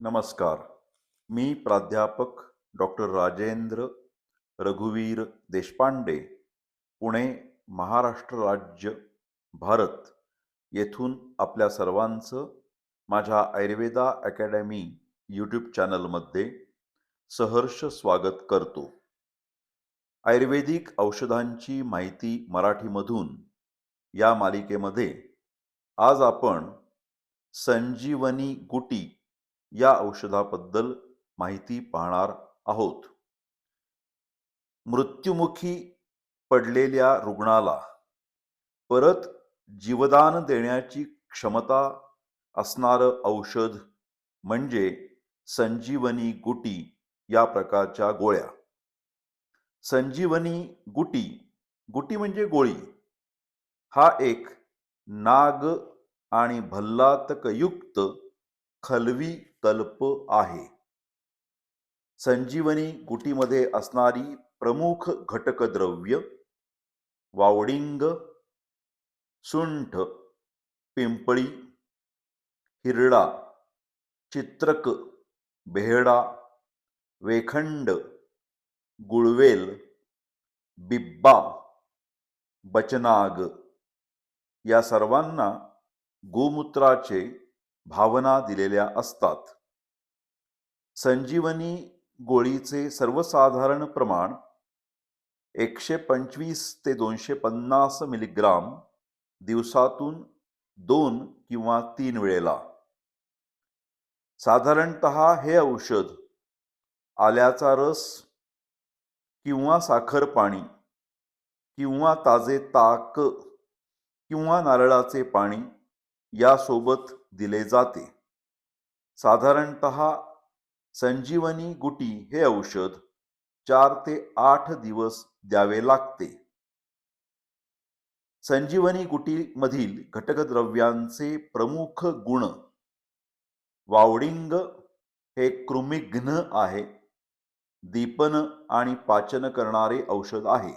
नमस्कार. मी प्राध्यापक डॉक्टर राजेंद्र रघुवीर देशपांडे पुणे महाराष्ट्र राज्य भारत येथून आपल्या सर्वांचं माझ्या आयुर्वेदा अकॅडमी यूट्यूब चॅनलमध्ये सहर्ष स्वागत करतो. आयुर्वेदिक औषधांची माहिती मराठीमधून या मालिकेमध्ये आज आपण संजीवनी गुटी या औषधाबद्दल माहिती पाहणार आहोत. मृत्युमुखी पडलेल्या रुग्णाला परत जीवदान देण्याची क्षमता असणारं औषध म्हणजे संजीवनी गुटी या प्रकारच्या गोळ्या. संजीवनी गुटी गुटी म्हणजे गोळी. हा एक नाग आणि भल्लातकयुक्त खलवी कल्प आहे. संजीवनी गुटीमध्ये असणारी प्रमुख घटकद्रव्य वावडिंग सुंठ पिंपळी हिरडा चित्रक बेहडा वेखंड गुळवेल बिब्बा बचनाग या सर्वांना गोमूत्राचे भावना दिलेल्या असतात. संजीवनी गोळीचे सर्वसाधारण प्रमाण एकशे पंचवीस ते दोनशे पन्नास मिलीग्राम दिवसातून दोन किंवा तीन वेळेला. साधारणत हे औषध आल्याचा रस किंवा साखर पाणी किंवा ताजे ताक किंवा नारळाचे पाणी यासोबत दिले जाते. साधारणत संजीवनी गुटी हे औषध चार ते आठ दिवस द्यावे लागते. संजीवनी गुटीमधील घटकद्रव्यांचे प्रमुख गुण वावडिंग हे कृमिघ्न आहे. दीपन आणि पाचन करणारे औषध आहे.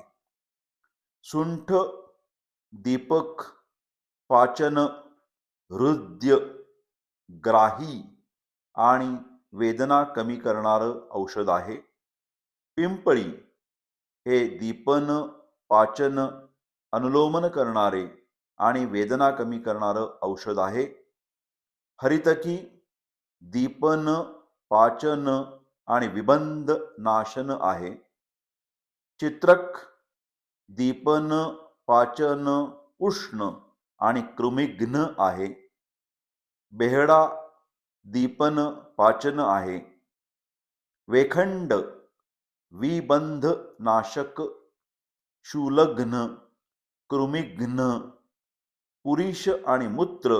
सुंठ दीपक पाचन हृदय ग्राही आणि वेदना कमी करणारं औषध आहे. पिंपळी हे दीपन पाचन अनुलोमन करणारे आणि वेदना कमी करणारं औषध आहे. हरितकी दीपन पाचन आणि विबंध नाशन आहे. चित्रक दीपन पाचन उष्ण आणि कृमिघ्न आहे. बेहडा दीपन पाचन आहे. वेखंड विबंध नाशक शूलघ्न कृमिघ्न पुरीष आणि मूत्र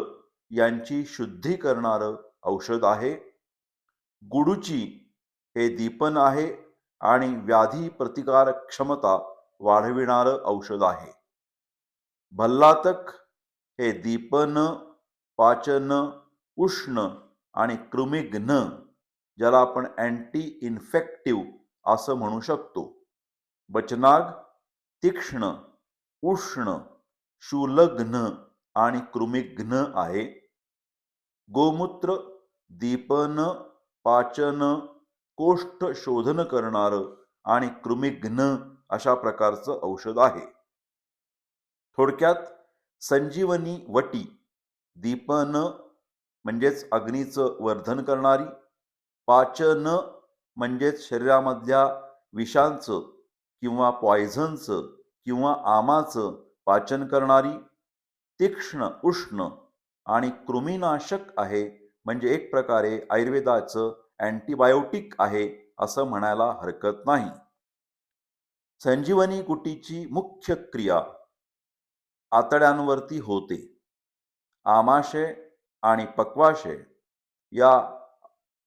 यांची शुद्धी करणारं औषध आहे. गुडूची हे दीपन आहे आणि व्याधी प्रतिकार क्षमता वाढविणारं औषध आहे. भल्लातक हे दीपन पाचन उष्ण आणि कृमिघ्न ज्याला आपण अँटी इन्फेक्टिव्ह असं म्हणू शकतो. बचनाग तीक्ष्ण उष्ण शूलघ्न आणि कृमिघ्न आहे. गोमूत्र दीपन पाचन कोष्ठ शोधन करणारं आणि कृमिघ्न अशा प्रकारचं औषध आहे. थोडक्यात संजीवनी वटी दीपन म्हणजेच अग्नीचं वर्धन करणारी पाचन म्हणजेच शरीरामधल्या विषांचं किंवा पॉयझनचं किंवा आमाचं पाचन करणारी तीक्ष्ण उष्ण आणि कृमीनाशक आहे. म्हणजे एक प्रकारे आयुर्वेदाचं अँटीबायोटिक आहे असं म्हणायला हरकत नाही. संजीवनी कुटीची मुख्य क्रिया आतड्यांवरती होते. आमाशय आणि पक्वाशय या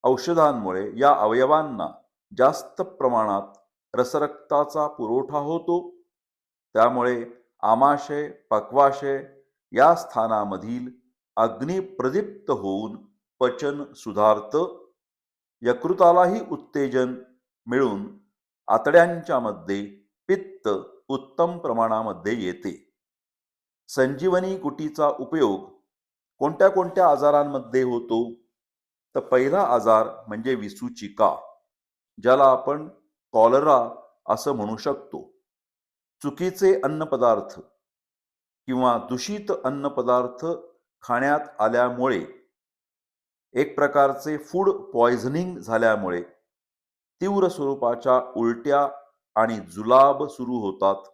औषधांमुळे या अवयवांना जास्त प्रमाणात रसरक्ताचा पुरवठा होतो. त्यामुळे आमाशय पक्वाशय या स्थानामधील अग्नी प्रदीप्त होऊन पचन सुधारतं. यकृतालाही उत्तेजन मिळून आतड्यांच्या मध्ये पित्त उत्तम प्रमाणामध्ये येते. संजीवनी कुटीचा उपयोग कोणत्या कोणत्या आजारांमध्ये होतो? तर पहिला आजार म्हणजे विसूचिका ज्याला आपण कॉलरा असं म्हणू शकतो. चुकीचे अन्नपदार्थ किंवा दूषित अन्नपदार्थ खाण्यात आल्यामुळे एक प्रकारचे फूड पॉयझनिंग झाल्यामुळे तीव्र स्वरूपाच्या उलट्या आणि जुलाब सुरू होतात.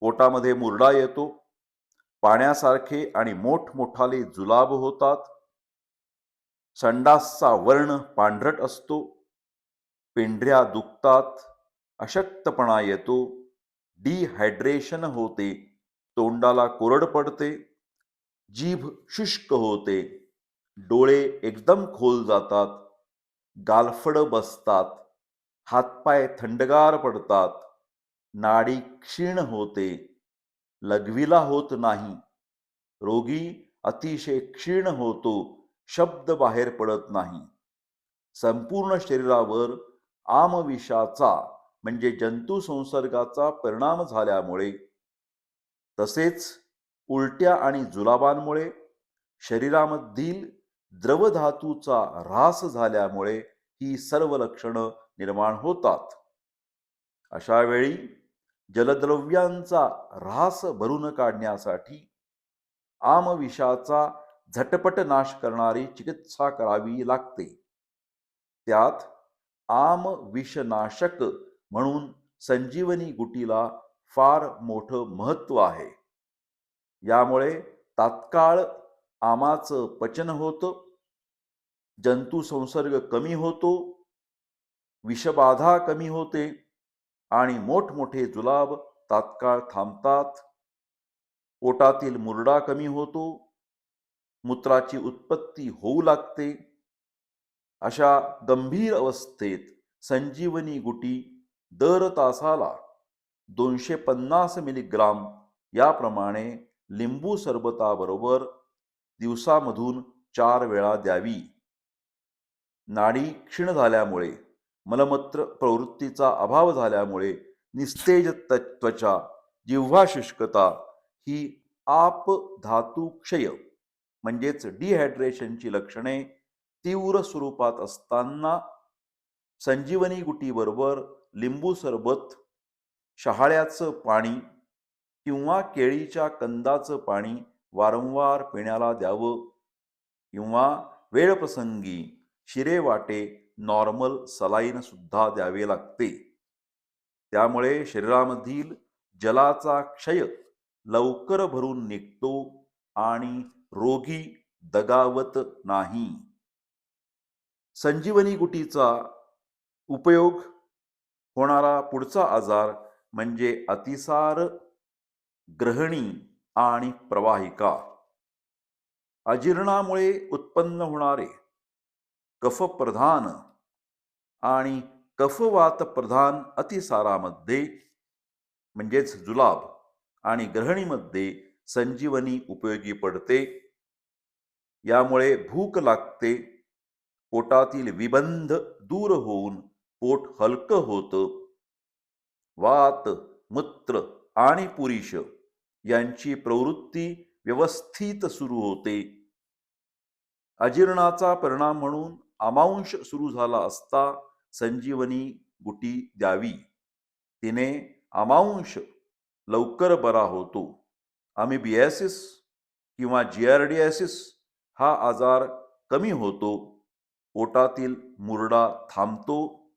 पोटामध्ये मुरडा येतो पाण्यासारखे आणि मोठमोठाले जुलाब होतात. संडासचा वर्ण पांढरट असतो. पेंढऱ्या दुखतात. अशक्तपणा येतो. डिहायड्रेशन होते. तोंडाला कोरड पडते. जीभ शुष्क होते. डोळे एकदम खोल जातात. गालफड बसतात. हातपाय थंडगार पडतात. नाडी क्षीण होते. लघवीला होत नाही. रोगी अतिशय क्षीण होतो शब्द बाहेर पडत नाही. संपूर्ण शरीरावर आमविषाचा म्हणजे जंतू संसर्गाचा परिणाम झाल्यामुळे तसेच उलट्या आणि जुलाबांमुळे शरीरामधील द्रवधातूचा ऱ्हास झाल्यामुळे ही सर्व लक्षणं निर्माण होतात. अशा वेळी जलद्रव्यांचा ऱ्हास भरून काढण्यासाठी आमविषाचा झटपट नाश करणारी चिकित्सा करावी लागते. त्यात आम विषनाशक म्हणून संजीवनी गुटीला फार मोठं महत्त्व आहे. यामुळे तात्काळ आमाचं पचन होतं जंतू संसर्ग कमी होतो विषबाधा कमी होते आणि मोठमोठे जुलाब तात्काळ थांबतात. पोटातील मुरडा कमी होतो. मूत्राची उत्पत्ती होऊ लागते. अशा गंभीर अवस्थेत संजीवनी गुटी दर तासाला दोनशे पन्नास मिलीग्राम याप्रमाणे लिंबू सरबताबरोबर दिवसामधून चार वेळा द्यावी. नाडी क्षीण झाल्यामुळे मलमत्र प्रवृत्तीचा अभाव झाल्यामुळे निस्तेज त्वचा जिव्हा शुष्कता ही आप धातू क्षय म्हणजेच डिहायड्रेशनची लक्षणे तीव्र स्वरूपात असताना संजीवनी गुटीबरोबर लिंबू सरबत शहाळ्याचं पाणी किंवा केळीच्या कंदाचं पाणी वारंवार पिण्याला द्यावं किंवा वेळप्रसंगी शिरे वाटे नॉर्मल सलाईन सुद्धा द्यावे लागते. त्यामुळे शरीरामधील जलाचा क्षय लवकर भरून निघतो आणि रोगी दगावत नाही. संजीवनी गुटीचा उपयोग होणारा पुढचा आजार म्हणजे अतिसार ग्रहणी आणि प्रवाहिका. अजीर्णामुळे उत्पन्न होणारे कफप्रधान आणि कफवात प्रधान अतिसारामध्ये म्हणजेच जुलाब आणि ग्रहणीमध्ये संजीवनी उपयोगी पडते. यामुळे भूक लागते पोटातील विबंध दूर होऊन पोट हलकं होतं. वात मूत्र आणि पुरुष यांची प्रवृत्ती व्यवस्थित सुरू होते. अजीर्णाचा परिणाम म्हणून अमांश सुरू झाला असता संजीवनी गुटी द्यावी. तिने अमांश लवकर बरा होतो. अमिबियासिस किंवा जिआरडियासिस हा आजार कमी होतो. पोटातील मुरडा थांबतो.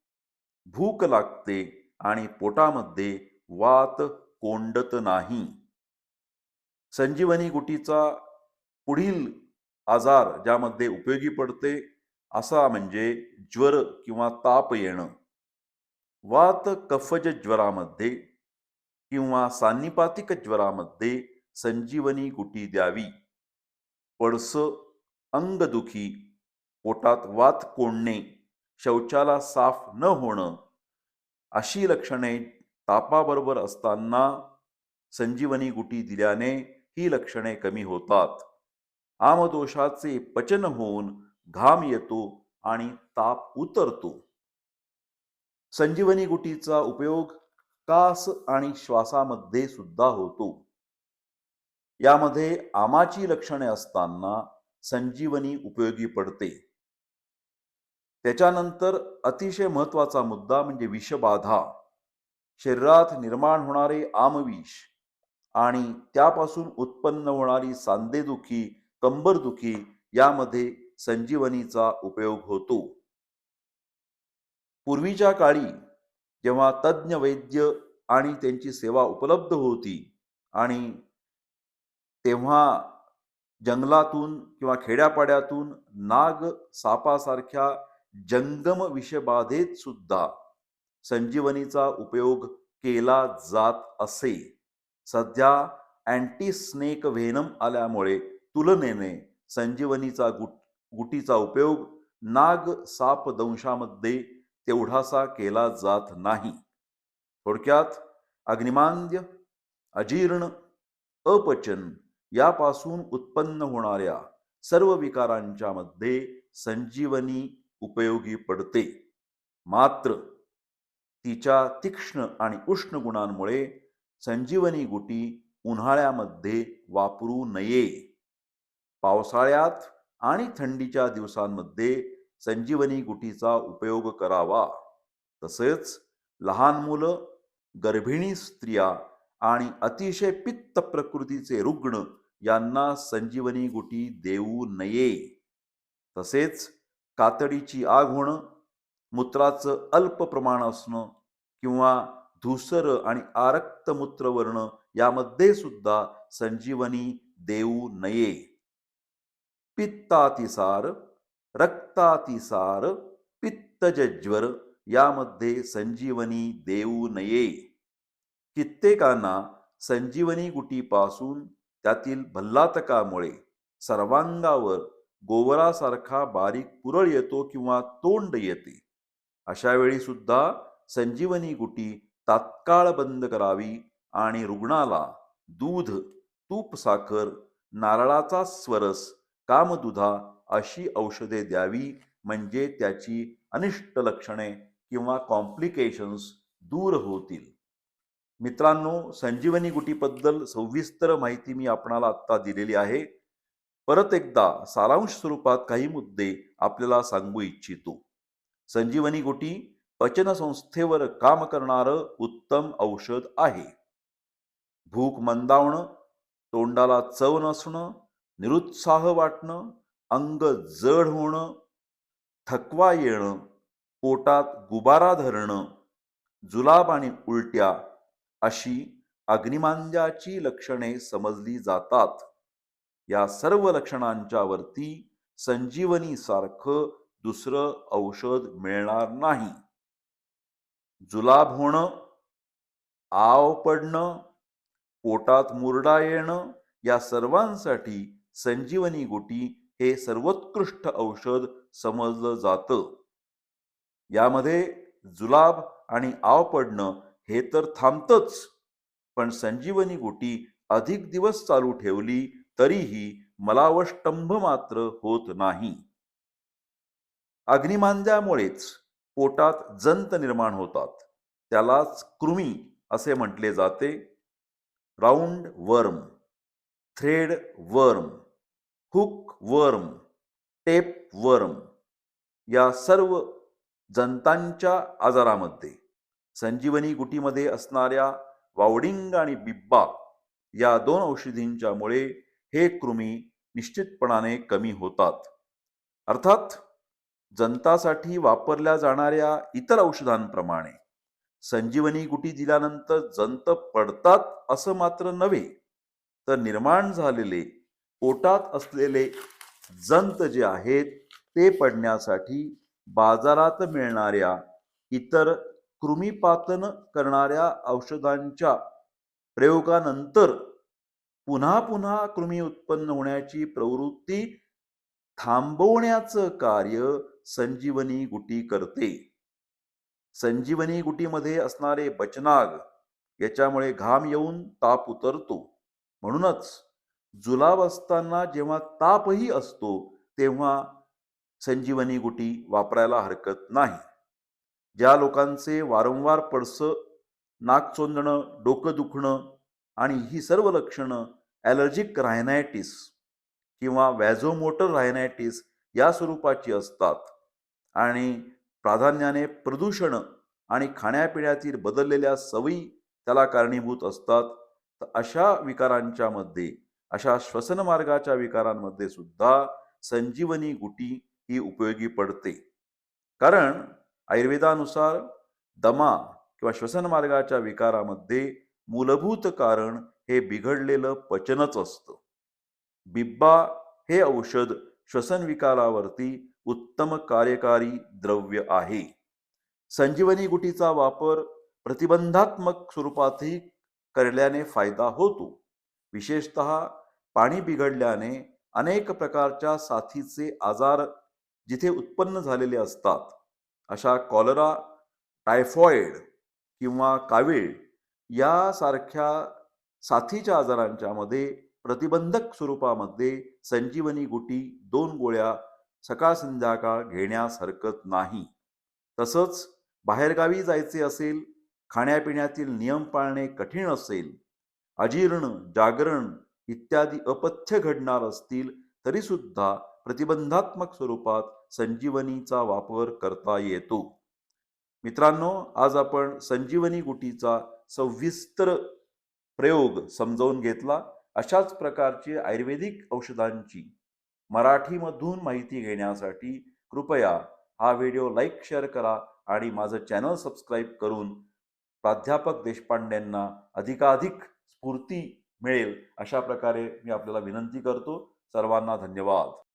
भूक लागते आणि पोटामध्ये वात कोंडत नाही. संजीवनी गुटीचा पुढील आजार ज्यामध्ये उपयोगी पडते असा म्हणजे ज्वर किंवा ताप येणं. वात कफज ज्वरामध्ये किंवा सान्निपातिक ज्वरामध्ये संजीवनी गुटी द्यावी. पडस अंगदुखी पोटात वात कोंडणे शौचाला साफ न होणं अशी लक्षणे तापाबरोबर असताना संजीवनी गुटी दिल्याने ही लक्षणे कमी होतात. आमदोषाचे पचन होऊन घाम येतो आणि ताप उतरतो. संजीवनी गुटीचा उपयोग कास आणि श्वासामध्ये सुद्धा होतो. यामध्ये आमाची लक्षणे असताना संजीवनी उपयोगी पडते. त्याच्यानंतर अतिशय महत्त्वाचा मुद्दा म्हणजे विषबाधा. शरीरात निर्माण होणारे आमविष आणि त्यापासून उत्पन्न होणारी सांधेदुखी कंबरदुखी यामध्ये संजीवनीचा उपयोग होतो. पूर्वीच्या काळी जेव्हा तज्ज्ञ वैद्य आणि त्यांची सेवा उपलब्ध होती आणि तेव्हा जंगलातून किंवा खेड्यापाड्यातून नाग सापासारख्या जंगम विषबाधेत सुद्धा संजीवनीचा उपयोग केला जात असे. सध्या अँटी स्नेक व्हेनम आल्यामुळे तुलनेने संजीवनीचा गुट गुटीचा उपयोग नाग साप दंशामध्ये तेवढासा केला जात नाही. थोडक्यात अग्निमांद्य अजीर्ण अपचन यापासून उत्पन्न होणाऱ्या सर्व विकारांच्या मध्ये संजीवनी उपयोगी पडते. मात्र तिच्या तीक्ष्ण आणि उष्ण गुणांमुळे संजीवनी गुटी उन्हाळ्यामध्ये वापरू नये. पावसाळ्यात आणि थंडीच्या दिवसांमध्ये संजीवनी गुटीचा उपयोग करावा. तसेच लहान मुलं गर्भिणी स्त्रिया आणि अतिशय पित्त प्रकृतीचे रुग्ण यांना संजीवनी गुटी देऊ नये. तसेच कातडीची आग होणं मूत्राचं अल्प प्रमाण असणं किंवा धूसर आणि आरक्त मूत्रवर्ण यामध्ये सुद्धा संजीवनी देऊ नये. पित्तातिसार रक्तातिसार पित्तजज्वर यामध्ये संजीवनी देऊ नये कित्येकांना संजीवनी गुटीपासून त्यातील भल्लातकामुळे सर्वांगावर गोवरासारखा बारीक पुरळ येतो किंवा तोंड येते. अशा वेळी सुद्धा संजीवनी गुटी तात्काळ बंद करावी आणि रुग्णाला दूध तूप साखर नारळाचा स्वरस कामदुधा अशी औषधे द्यावी म्हणजे त्याची अनिष्ट लक्षणे किंवा कॉम्प्लिकेशन्स दूर होतील. मित्रांनो संजीवनी गुटीबद्दल सविस्तर माहिती मी आपणाला आत्ता दिलेली आहे. परत एकदा सारांश स्वरूपात काही मुद्दे आपल्याला सांगू इच्छितो. संजीवनी गुटी पचनसंस्थेवर काम करणारं उत्तम औषध आहे. भूक मंदावणं तोंडाला चव नसणं निरुत्साह वाटणं अंग जड होणं थकवा येणं पोटात गुबारा धरणं जुलाब आणि उलट्या अशी अग्निमांजाची लक्षणे समजली जातात. या सर्व लक्षणांच्या वरती संजीवनी सारखं दुसरं औषध मिळणार नाही. जुलाब होणं आव पडणं पोटात मुरडा येणं या सर्वांसाठी संजीवनी गुटी हे सर्वोत्कृष्ट औषध समजलं जातं. यामध्ये जुलाब आणि आव पडणं हे तर थांबतच पण संजीवनी गुटी अधिक दिवस चालू ठेवली तरीही मलावष्टंभ मात्र होत नाही. अग्निमांद्यामुळेच पोटात जंत निर्माण होतात. त्यालाच कृमी असे म्हटले जाते. Round worm thread worm. Hook worm tape worm या सर्व जंतांच्या आजारामध्ये संजीवनी गुटीमध्ये असणाऱ्या वावडिंग आणि बिब्बा या दोन औषधींच्यामुळे हे कृमी निश्चितपणाने कमी होतात. अर्थात जंतासाठी वापरल्या जाणाऱ्या इतर औषधांप्रमाणे संजीवनी गुटी दिल्यानंतर जंत पडतात असं मात्र नव्हे तर निर्माण झालेले पोटात असलेले जंत जे आहेत ते पडण्यासाठी बाजारात मिळणाऱ्या इतर कृमीपातन करणाऱ्या औषधांच्या प्रयोगानंतर पुन्हा पुन्हा कृमी उत्पन्न होण्याची प्रवृत्ती थांबवण्याचं कार्य संजीवनी गुटी करते. संजीवनी गुटीमध्ये असणारे बचनाग याच्यामुळे घाम येऊन ताप उतरतो. म्हणूनच जुलाब असताना जेव्हा तापही असतो तेव्हा संजीवनी गुटी वापरायला हरकत नाही. ज्या लोकांचे वारंवार पडसं नाक चोंदणं डोकं दुखणं आणि ही सर्व लक्षणं ॲलर्जिक रायनायटिस किंवा व्हॅझोमोटर रायनायटिस या स्वरूपाची असतात आणि प्राधान्याने प्रदूषण आणि खाण्यापिण्यातील बदललेल्या सवयी त्याला कारणीभूत असतात तर अशा विकारांच्या मध्ये अशा श्वसन मार्गाच्या विकारांमध्ये सुद्धा संजीवनी गुटी ही उपयोगी पडते. कारण आयुर्वेदानुसार दमा किंवा श्वसन मार्गाच्या विकारामध्ये मूलभूत कारण हे बिघडलेलं पचनच असतं. बिब्बा हे औषध श्वसन विकारावरती उत्तम कार्यकारी द्रव्य आहे. संजीवनी गुटीचा वापर प्रतिबंधात्मक स्वरूपातही करल्याने फायदा होतो. विशेषत पाणी बिघडल्याने अनेक प्रकारच्या साथीचे आजार जिथे उत्पन्न झालेले असतात अशा कॉलरा टायफॉइड किंवा कावीळ यासारख्या साथीच्या आजारांच्या मध्ये प्रतिबंधक स्वरूपामध्ये संजीवनी गुटी दोन गोळ्या सकाळ संध्याकाळ घेण्यास हरकत नाही. तसंच बाहेरगावी जायचे असेल खाण्यापिण्यातील नियम पाळणे कठीण असेल अजीर्ण जागरण इत्यादी अपथ्य घडणार असतील तरी सुद्धा प्रतिबंधात्मक स्वरूपात संजीवनीचा वापर करता येतो. मित्रांनो आज आपण संजीवनी गुटीचा सविस्तर प्रयोग समजावून घेतला. अशाच प्रकारची आयुर्वेदिक औषधांची मराठीमधून माहिती घेण्यासाठी कृपया हा व्हिडिओ लाईक शेअर करा आणि माझं चॅनल सबस्क्राईब करून प्राध्यापक देशपांडेंना अधिकाधिक स्फूर्ती मिळेल अशा प्रकारे मी आपल्याला विनंती करतो. सर्वांना धन्यवाद.